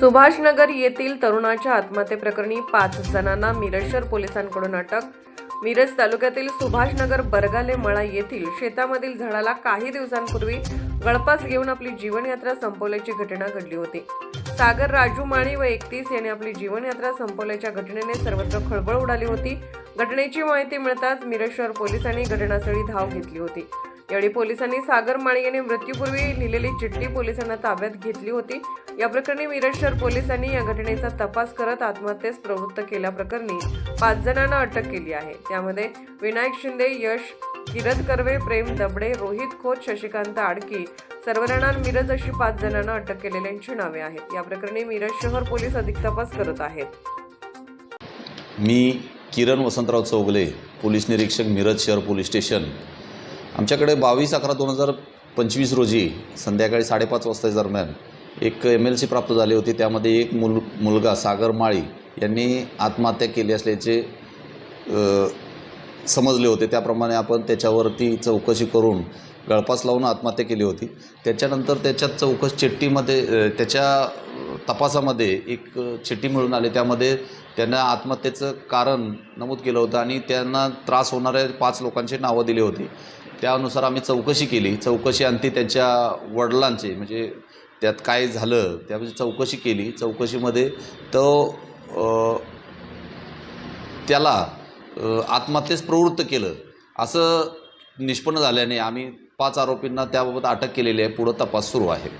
सुभाषनगर येथील तरुणाच्या आत्महत्येप्रकरणी पाच जणांना मिरजशहर पोलिसांकडून अटक. मिरज तालुक्यातील सुभाषनगर बरगाले मळा येथील शेतामधील झाडाला काही दिवसांपूर्वी गळपास घेऊन आपली जीवनयात्रा संपवल्याची घटना घडली होती. सागर राजू माळी व एकतीस यांनी आपली जीवनयात्रा संपवल्याच्या घटनेने सर्वत्र खळबळ उडाली होती. घटनेची माहिती मिळताच मिरज शहर पोलिसांनी घटनास्थळी धाव घेतली होती. यावेळी पोलिसांनी सागर माळी यांनी मृत्यूपूर्वी लिहिलेली चिठ्ठी पोलिसांना ताब्यात घेतली होती. या प्रकरणी मिरज शहर पोलिसांनी या घटनेचा तपास करत आत्महत्येस प्रवृत्त केल्याप्रकरणी पाच जणांना अटक केली आहे. त्यामध्ये विनायक शिंदे यश किरत कर्वे प्रेम दबडे रोहित खोत शशिकांत आडकी सर्वराणार मिरज अशी पाच जणांना अटक केलेल्यांची नावे आहेत. या प्रकरणी मिरज शहर पोलीस अधिक तपास करत आहेत. मी किरण वसंतराव चौगले पोलीस निरीक्षक मिरज शहर पोलीस स्टेशन आमच्याकडे बावीस अकरा दोन हजार पंचवीस रोजी संध्याकाळी साडेपाच वाजता दरम्यान एक एम एल सी प्राप्त झाली होती. त्यामध्ये एक मुल मुलगा सागर माळी यांनी आत्महत्या केली असल्याचे समजले होते. त्याप्रमाणे आपण त्याच्यावरती चौकशी करून गळपास लावून आत्महत्या केली होती. त्याच्यानंतर त्याच्यात चौकश चिठ्ठीमध्ये त्याच्या तपासामध्ये एक चिठ्ठी मिळून आली. त्यामध्ये त्यांना आत्महत्येचं कारण नमूद केलं होतं आणि त्यांना त्रास होणाऱ्या पाच लोकांची नावं दिली होती. त्यानुसार आम्ही चौकशी केली. चौकशी अंती त्यांच्या वडिलांचे म्हणजे त्यात काय झालं त्यामध्ये चौकशी केली. चौकशीमध्ये तो त्याला आत्महत्येस प्रवृत्त केलं. असं निष्पन्न झाल्याने आम्ही पाच आरोपींना त्याबाबत अटक केलेली आहे. पुढं तपास सुरू आहे.